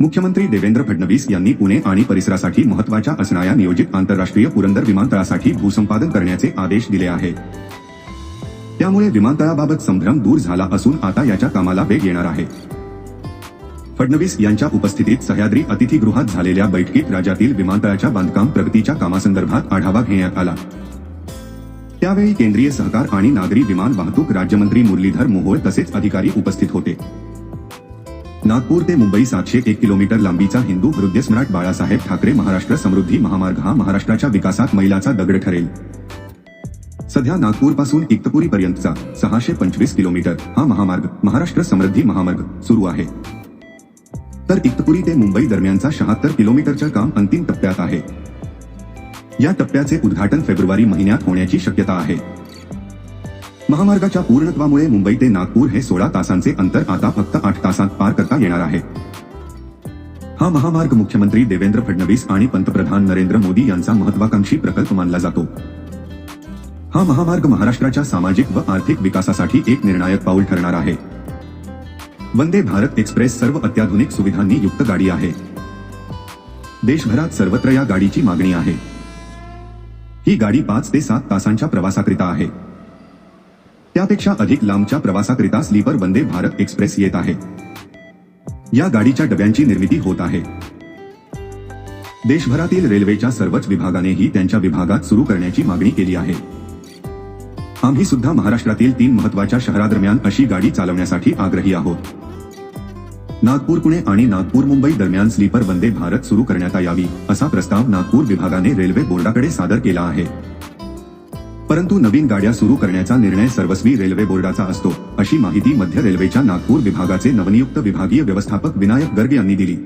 मुख्यमंत्री देवेंद्र फडणवीस यांनी पुणे आणि परिसरासाठी महत्त्वाच्या असणाऱ्या नियोजित आंतरराष्ट्रीय पुरंदर विमानतळासाठी भूसंपादन करण्याचे आदेश दिले आहे. त्यामुळे विमानतळाबाबत संभ्रम दूर झाला असून आता याच्या कामाला वेग येणार आहे. फडणवीस यांच्या उपस्थितीत सह्याद्री अतिथीगृहात झालेल्या बैठकीत राज्यातील विमानतळाच्या बांधकाम प्रगतीच्या कामासंदर्भात आढावा घेण्यात आला. त्यावेळी केंद्रीय सहकार आणि नागरी विमान वाहतूक राज्यमंत्री मुरलीधर मोहोळ तसेच अधिकारी उपस्थित होते. नागपूर ते मुंबई सातशे एक किलोमीटर लांबीचा हिंदू हृदयस्मराट बाळासाहेब ठाकरे महाराष्ट्र समृद्धी महामार्ग हा महाराष्ट्राच्या विकासात मैलाचा दगड ठरेल. सध्या नागपूरपासून इक्तपुरी पर्यंतचा सहाशे पंचवीस किलोमीटर हा महामार्ग महाराष्ट्र समृद्धी महामार्ग सुरू आहे. तर इक्तपुरी ते मुंबई दरम्यानचा शहात्तर किलोमीटरच्या काम अंतिम टप्प्यात आहे. या टप्प्याचे उद्घाटन फेब्रुवारी महिन्यात होण्याची शक्यता आहे. महामार्गाच्या पूर्णत्वामुळे मुंबई ते नागपूर हे सोळा तासांचे अंतर आता फक्त आठ तासांत पार करता येणार आहे. हा महामार्ग मुख्यमंत्री देवेंद्र फडणवीस आणि पंतप्रधान नरेंद्र मोदी यांचा महत्वाकांक्षी प्रकल्प मानला जातो. हा महामार्ग महाराष्ट्राच्या सामाजिक व आर्थिक विकासासाठी एक निर्णायक पाऊल ठरणार आहे. वंदे भारत एक्सप्रेस सर्व अत्याधुनिक सुविधांनी युक्त गाडी आहे. देशभरात सर्वत्र या गाडीची मागणी आहे. ही गाडी पाच ते सात तासांच्या प्रवासाकरिता आहे. त्यापेक्षा अधिक लांबच्या प्रवासाकरिता स्लीपर वंदे भारत एक्सप्रेस येत आहे. या गाडीच्या डब्यांची निर्मिती होत आहे. देशभरातील रेल्वेच्या सर्वच विभागानेही त्यांच्या विभागात सुरू करण्याची मागणी केली आहे. आम्ही सुद्धा महाराष्ट्रातील तीन महत्त्वाच्या शहरादरम्यान अशी गाडी चालवण्यासाठी आग्रही आहोत. नागपूर पुणे आणि नागपूर मुंबई दरम्यान स्लीपर वंदे भारत सुरू करण्यात यावी असा प्रस्ताव नागपूर विभागाने रेल्वे बोर्डाकडे सादर केला आहे. परंतु नवीन गाड्या सुरू करण्याचा निर्णय सर्वस्वी रेल्वे बोर्डाचा असतो अशी माहिती मध्य रेल्वेच्या नागपूर विभागाचे नवनियुक्त विभागीय व्यवस्थापक विनायक गर्ग यांनी दिली.